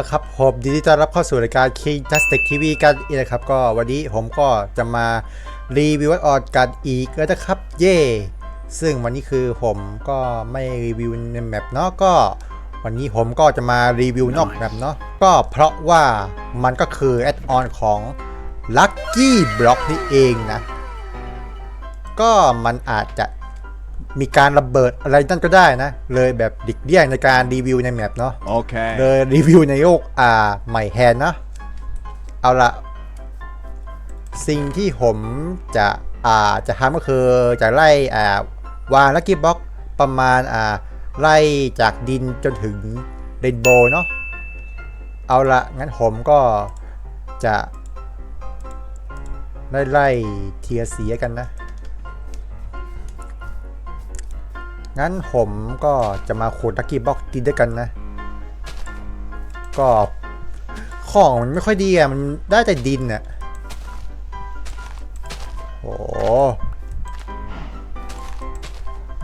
ละครับผมยินดีต้อนรับเข้าสู่รายการ King Tastic TV กันอีกนะครับ ก็วันนี้ผมก็จะมารีวิวออดกันอีกแล้วนะครับ เย่ซึ่งวันนี้คือผมก็ไม่รีวิวในแมปเนาะก็ วันนี้ผมก็จะมารีวิวนอกแมปเนาะก็เพราะว่ามันก็คือแอดออนของ Lucky Block นี่เองนะ ก็มันอาจจะ มีการระเบิดอะไรนั่นก็ได้นะ เลยแบบดิกเลี่ยงในการรีวิวในแมปเนาะ Okay. เลยรีวิวในโลกอ่าใหม่แทนนะเอาละสิ่งที่ผมจะอ่าจะทำก็คือจะไล่อ่าวางลักกี้บ็อกประมาณอ่าไล่จากดินจนถึงเรนโบว์เนาะเอาละงั้นผมก็จะไล่ไล่เทียร์เสียกันนะ งั้นผมก็จะมาขุดลักกี้บ็อกกินด้วยกันนะ ก็ของมันไม่ค่อยดีอะ มันได้แต่ดินอะโอ้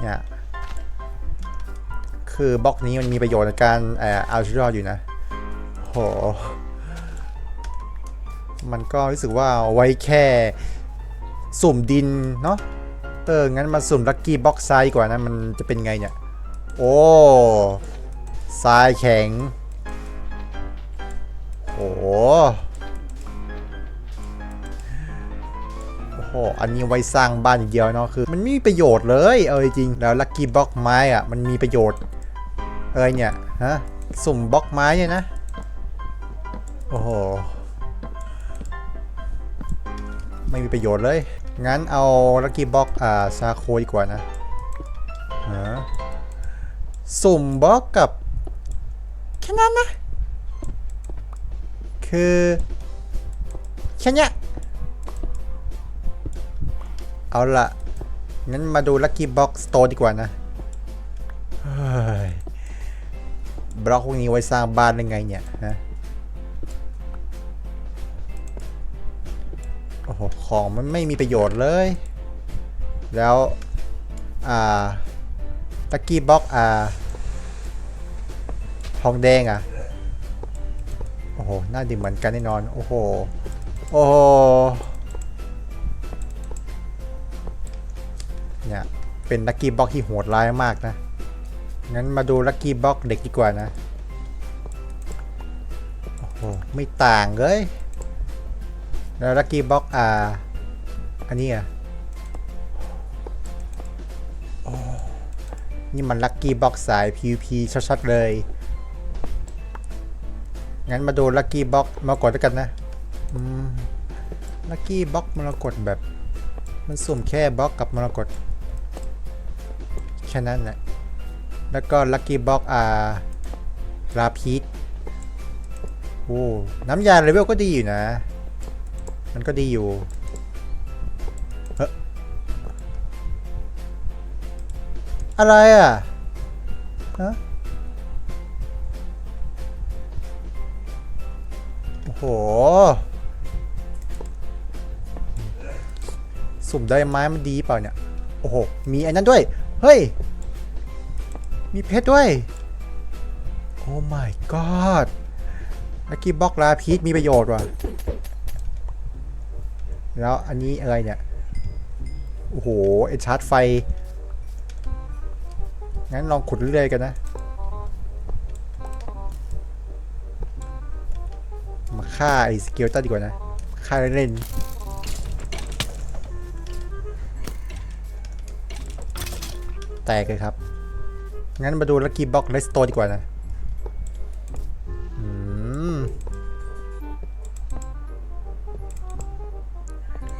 เนี่ยคือบล็อกนี้มันมีประโยชน์ในการเอ่อเอาชีวิตรอดอยู่นะโหมันก็รู้สึกว่าเอาไว้แค่สุ่มดินเนาะ เอองั้นมาสุ่มลักกี้บ็อกไซด์กว่านะ มันจะเป็นไงเนี่ย โอ้ทรายแข็ง โอ้โหโอ้อันนี้ไว้สร้างบ้านอย่างเดียวเนาะคือ มันไม่มีประโยชน์เลยเออจริงแล้วลัคกี้บล็อกไม้อะมันมีประโยชน์เอะไรเนี่ยฮะสุ่มบล็อกไม้เนี่ยนะโอ้โหไม่มีประโยชน์เลย งั้นเอาลัคกี้บ็อกอ่าซาโคดีกว่านะฮะสุ่มบล็อกกับแค่นั้นนะ คือแค่เนี้ยเอาละงั้นมาดู Lucky Box Store ดีกว่านะเฮ้ยบล็อกพวกนี้ไว้สร้างบ้านได้ไงเนี่ยฮะ โหของมันไม่มีประโยชน์เลย แล้ว อ่า Lucky Box อ่าทองแดงอะ โอ้โห น่าดีเหมือนกันแน่นอน โอ้โห โอ้โหเนี่ย เป็นลัคกี้บ็อกที่โหดร้ายมากนะ งั้นมาดูลัคกี้บ็อกเด็กดีกว่านะ โอ้โห ไม่ต่างเลย แล้วลัคกี้บ็อกอ่า อันนี้อะโอ้นี่มันลัคกี้บ็อกสาย PVP ชัดๆเลย งั้นมาดูลัคกี้บ็อกมากดด้วยกันนะลัคกี้บ็อกมรกตแบบ มันสุ่มแค่บ็อกกับมรกตแค่นั้นแหละแล้วก็ลัคกี้บ็อกอ่าลาพีทโอ้น้ำยาเลเวลก็ดีอยู่นะ มันก็ดีอยู่เฮ้อะไรอะฮะโอ้โห สุ่มได้ไม้มันดีเปล่าเนี่ย โอ้โห มีอันนั้นด้วย เฮ้ย มีเพชรด้วย โอ้ my god ลักกี้บ็อกลาพีทมีประโยชน์ว่ะ แล้วอันนี้อะไรเนี่ย โอ้โหเอ็นชาร์จไฟ งั้นลองขุดเรื่อยๆกันนะ มาฆ่าไอ้สเกลตันดีกว่านะ ฆ่าเล่นๆแตกเลยครับ งั้นมาดูลั c กี้บ็อกเลสโตดีกว่านะ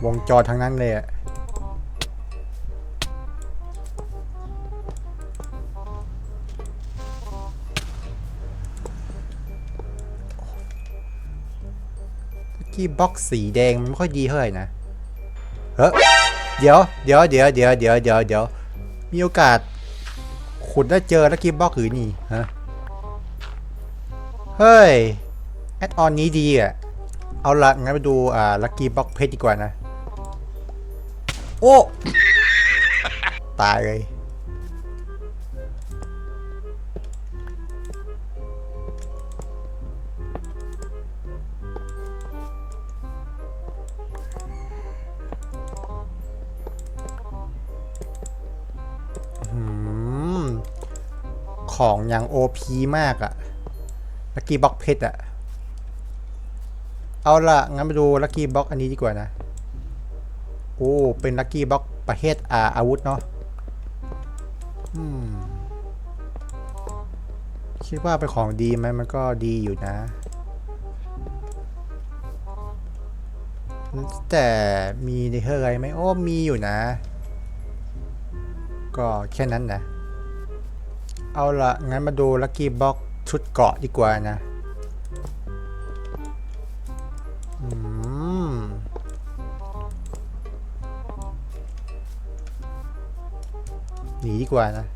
วงจรทั้งนั้นเลยอะลักกี้บ็อกสีแดงมันไม่ค่อยดีเท่าไหร่นะเฮ้ยเดี๋ยวเดี๋ยวเดี๋ยวเดี๋ยวเดี๋ยวเดี๋ยวเดี๋ยวมีโอกาสขุดได้เจอลักกี้บ็อกหรือนี่ฮะเฮ้ยแอดออนนี้ดีอะ เอาละงั้นไปดูอ่าลักกี้บ็อกเพชรดีกว่านะ โอ้ ตายเลย ของอย่างโอพีมากอะลักกี้บ็อกเพชรอะเอาละงั้นมาดูลักกี้บ็อกอันนี้ดีกว่านะ โอ้ เป็นลักกี้บ็อกประเภทอาอาวุธเนาะคิดว่าเป็นของดีไหมมันก็ดีอยู่นะ แต่มีในเฮอร์อะไรไหมโอ้มีอยู่นะ ก็แค่นั้นนะ เอาละงั้นมาดูลั c กี้บ็อกชุดเกาะดีกว่านะ หนีดีกว่านะ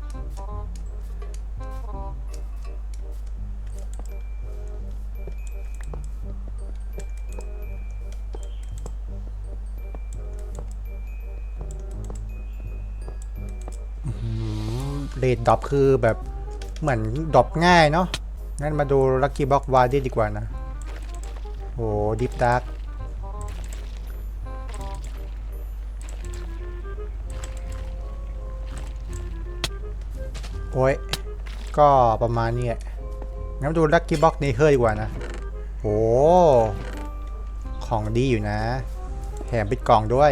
เรดดรอปคือแบบเหมือนดรอปง่ายเนาะงั้นมาดูลั c กี้บ็อกวาร์ดดีกว่านะ โอ้ดิฟดาร์ก โอ้ย ก็ประมาณนี้แหละงั้นดูลั c กี้บ็อกเนเธอร์ดีกว่านะโอ้ของดีอยู่นะ แถมป็นกล่องด้วย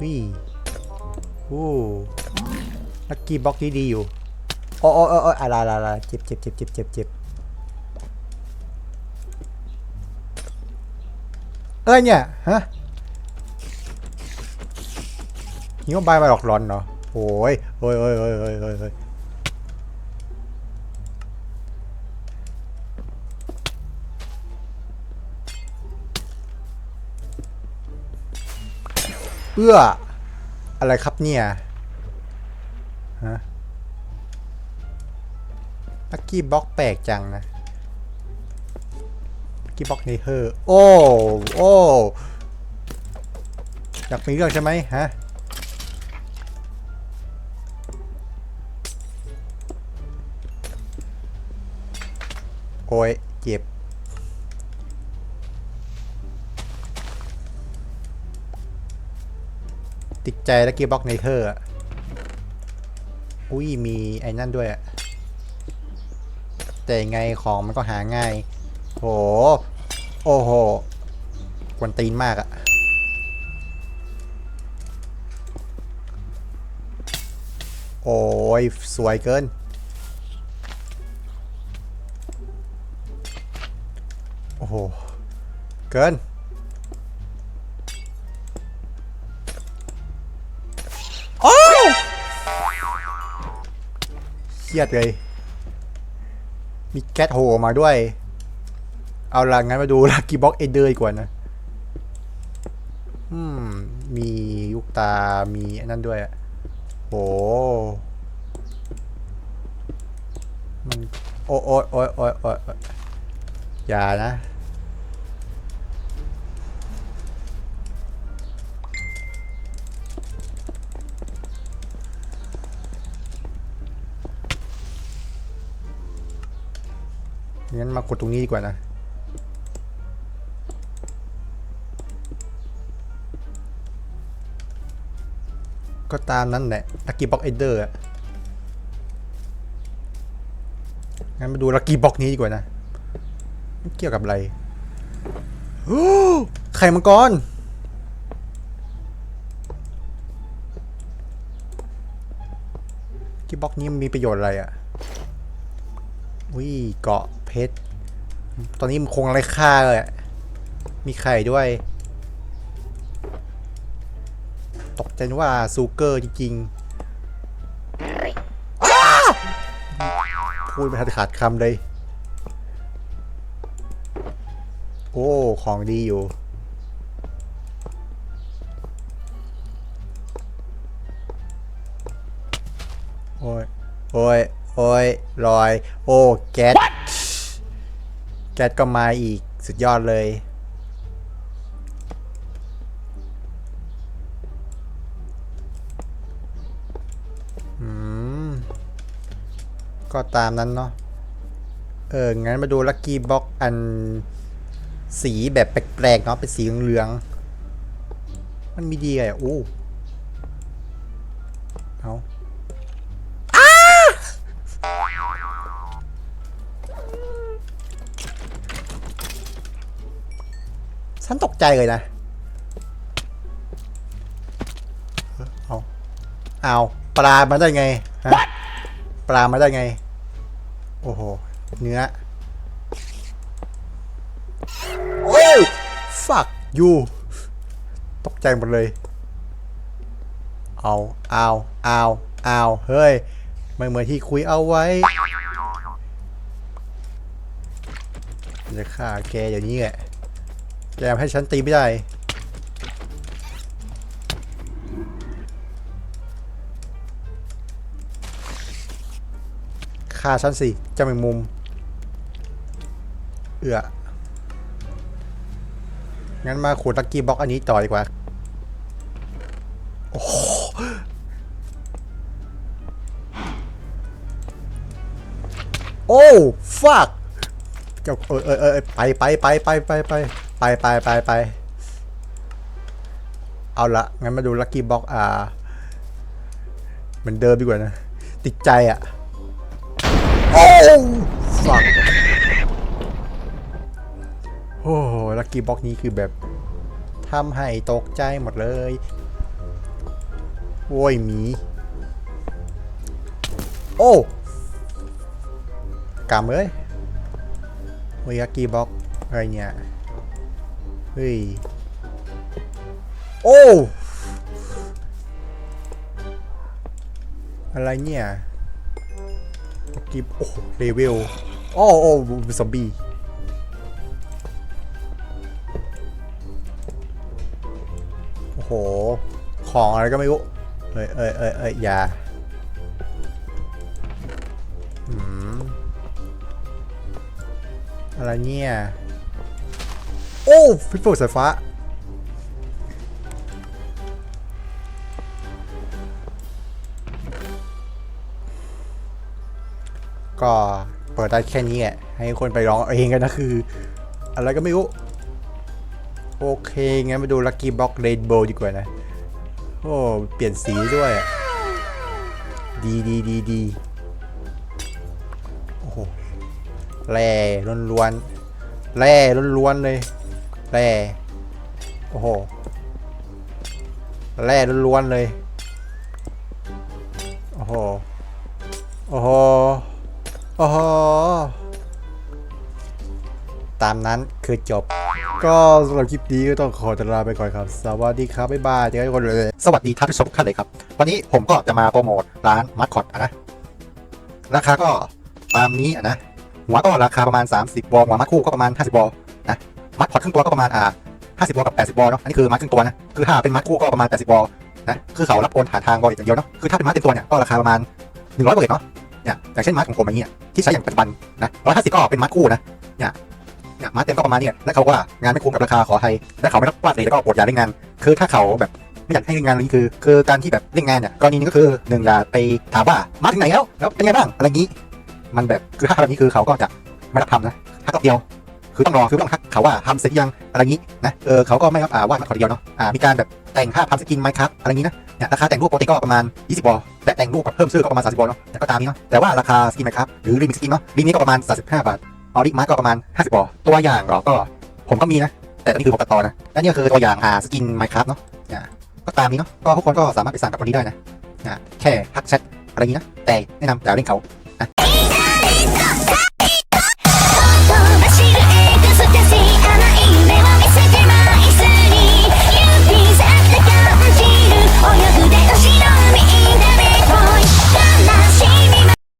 วิอู้ลักกี้บ็อกดีดีอยู่โอ้โอ้โอ้อะไรอะไรเจ็บเจ็บเจ็บเจ็บเจ็บเจ็บเอ้ยเนี่ย ฮะ นี่ก็บายมาหลอกหลอนเหรอโอ้ยโอ้ยโอ้ยโอ้ยโอ้ยโอ้ยเอื้ออะไรครับเนี่ยฮะลักกี้บล็อกแปลกจังนะลักกี้บล็อกเนเธอร์โอ้โอ้อยากมีเรื่องใช่ไหมฮะ โอ้ยเจ็บ ติดใจลักกี้บ็อกเนเธอร์อุ้ย มีไอ้นั่นด้วยอะแต่ยังไงของมันก็หาง่าย โห โอ้โหกวนตีนมากอะโอ้ย สวยเกิน โอ้โห เกิน โอ้เครียดเลย มีแก๊สโผล่ออกมาด้วย เอาละงั้นมาดูลักกี้บ็อกเอเดอร์ดีกว่านะ อืม มีลูกตา มีอันนั้นด้วยอะโอ้มัน โอ้โอ้โอ้ยโอ้ยโอ้ยโอ้ยอย่านะ งั้นมากดตรงนี้ดีกว่านะก็ตามนั้นแหละลักกี้บ็อกเอเดอร์อะงั้นมาดูลักกี้บ็อกนี้ดีกว่านะ เกี่ยวกับอะไรโอ้ไข่มังกร กี้บ็อกนี้มีประโยชน์อะไรอะอุ้ยเกาะ เพชร ตอนนี้มันคงอะไรค่าเลยมีไข่ด้วย ตกใจว่าซูเกอร์จริงๆพูดไม่ทันขาดคำเลย โอ้ ของดีอยู่โอ้ย โอ้ย โอ้ยลอย โอ้ แก๊ส แก๊สก็มาอีกสุดยอดเลยอืมก็ตามนั้นเนาะ เออ งั้นมาดูลั c กี้บ็อกอันสีแบบแปลกๆเนาะ เป็นสีเหลืองๆมันมีดีไงอะโอ้ ฉันตกใจเลยนะ เอาเอาปลามาได้ไงฮะปลามาได้ไง โอ้โห เนื้อ โอ้ฟักยูตกใจหมดเลย เอาเอาเอาเอาเฮ้ย ไม่เหมือนที่คุยเอาไว้จะฆ่าแกอย่างนี้แหละ แกให้ฉันตีไม่ได้ฆ่าฉันสิจะเป็นมุม เอืองั้นมาขูดลักกี้บ็อกอันนี้ต่อดีกว่าโอ้โหโอ้ฟักเจ้าเออเออเออไปไปไปไปไปไป ไปไปไปไป เอาละงั้นมาดูลักกี้บ็อกอ่าเหมือนเดิมดีกว่านะ ติดใจอะ โอ้ฟักโอ้โหลักกี้บ็อกนี้คือแบบทำให้ตกใจหมดเลยโว้ยหมี โอ้กำเอ้ยโอ้ยลักกี้บ็อกอะไรเนี่ย เฮ้ย โอ้ อะไรเนี่ยลักกี้โอ้เลเวลโอ้โอ้ซอมบี้โอ้โห ของอะไรก็ไม่รู้ เอ้ยเอ้ยเอ้ยเอ้ยอย่าอืมอะไรเนี่ย โอ้ฟิปโปสายฟ้า ก็เปิดได้แค่นี้แหละให้คนไปร้องเองกันนะคือ อะไรก็ไม่รู้ โอเค งั้นมาดู Lucky Block Rainbow ดีกว่านะ โอ้ เปลี่ยนสีด้วย ดีดีดีดีโอ้โหแร่ล้วนๆแร่ล้วนๆเลย แร่โอ้โหแร่ล้วนๆเลย โอ้โห โอ้โห โอ้โห ตามนั้นคือจบ ก็สำหรับคลิปนี้ก็ต้องขอตลาไปก่อนครับ สวัสดีครับ บ๊ายบายเจอกันทุกคนเลย สวัสดีท่านผู้ชมทุกท่านเลยครับ วันนี้ผมก็จะมาโปรโมทร้านมัดคอตนะ ราคาก็ตามนี้นะ หัวก็ราคาประมาณ 30บอลหัวมัดคู่ก็ประมาณ 50บอลนะ มัดพอร์ตครึ่งตัวก็ประมาณอ่า50บวอลกับ80บวอลเนาะอันนี้คือมัดครึ่งตัวนะคือถ้าเป็นมัดคู่ก็ประมาณ80บวอลนะคือเขารับโอนผ่านทางบอลอย่างเดียวเนาะคือถ้าเป็นมัดเต็มตัวเนี่ยก็ราคาประมาณ100บาทเนาะเนี่ยอย่างเช่นมัดของผมอย่างเงี้ยที่ใช้อย่างปัจจุบันนะ150ก็เป็นมัดคู่นะเนี่ยเนี่ยมัดเต็มก็ประมาณเนี้ยและเขาว่างานไม่คุ้มกับราคาขอไทยและเขาไม่รับวาดเลยแล้วก็ปรดยาเล่นงาน คือถ้าเขาแบบไม่อยากให้เล่นงานนี้คือคือการที่แบบเล่นงานเนี่ยกรณีนี้ก็คือหนึ่งอย่าไปถามว่ามาถึงไหนแล้วแล้วเป็นไงบ้างอะไรงี้ มันแบบคือถ้าแบบนี้คือเขาก็จะไม่รับทำนะถ้ารอบเดียว คือต้องรอคือต้องทักเขาว่าทำเสร็จยังอะไรงนี้นะเออเขาก็ไม่รับอ่าวาดมาขอเดียวเนาะอ่ามีการแบบแต่งภาพทำสกินไมค์ครับอะไรงนี้นะเนี่ยราคาแต่งรูปปกติก็ประมาณ 20 บอลแต่แต่งรูปกับเพิ่มชื่อก็ประมาณ 30 บอลเนาะแต่ก็ตามนี้เนาะแต่ว่าราคาสกินไมค์ครับหรือรีมิกสกินเนาะรีนี้ก็ประมาณ 35 บาทออริมาร์ก็ประมาณ 50 บอลตัวอย่างเหรอก็ผมก็มีนะ แต่ตอนนี้คือผมตัดต่อนะและนี่ก็คือตัวอย่างอ่าสกินไมค์ครับเนาะก็ตามนี้เนาะก็ทุกคนก็สามารถไปสั่งกับคนนี้ได้นะนะแค่ทักแชทอะไรงนี้นะแต่แนะนำอย่าเล่นเขา